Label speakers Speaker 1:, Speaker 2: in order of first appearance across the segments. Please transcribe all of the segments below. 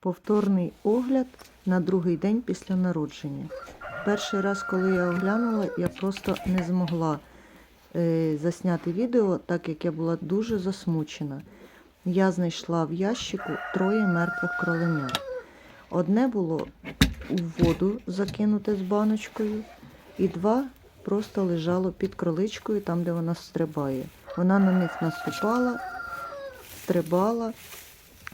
Speaker 1: Повторний огляд на другий день після народження. Перший раз, коли я оглянула, я просто не змогла е, засняти відео, так як я була дуже засмучена. Я знайшла в ящику троє мертвих кроленят. Одне було у воду закинуте з баночкою, і два просто лежало під кроличкою, там, де вона стрибає. Вона на них наступала, стрибала.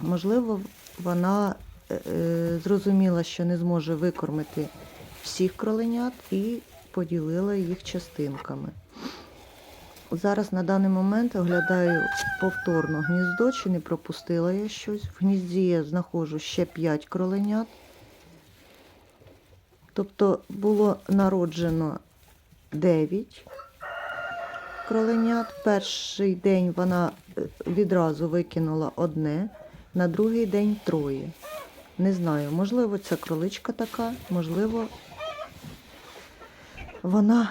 Speaker 1: Можливо, вона е, е, зрозуміла, що не зможе викормити всіх кроленят і поділила їх частинками. Зараз на даний момент оглядаю повторно гніздо, чи не пропустила я щось. В гнізді я знаходжу ще 5 кроленят. Тобто було народжено 9 кроленят. Перший день вона е, відразу викинула одне, на другий день троє. Не знаю, можливо, ця кроличка така, можливо, вона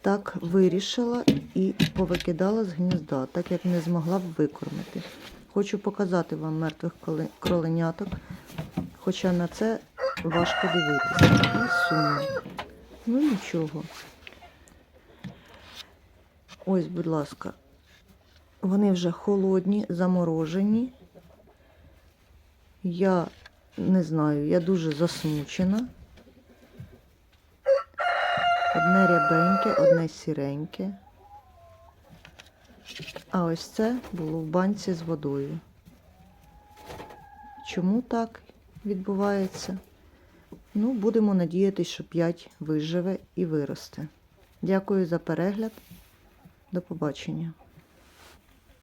Speaker 1: так вирішила і повикидала з гнізда, так як не змогла б викормити. Хочу показати вам мертвих кроленяток, хоча на це важко дивитися. І сумно. Ну нічого. Ось, будь ласка, вони вже холодні, заморожені. Я не знаю, я дуже засмучена. Одне рябеньке, одне сіреньке. А ось це було в банці з водою. Чому так відбувається? Ну, будемо надіятися, що 5 виживе і виросте. Дякую за перегляд. До побачення.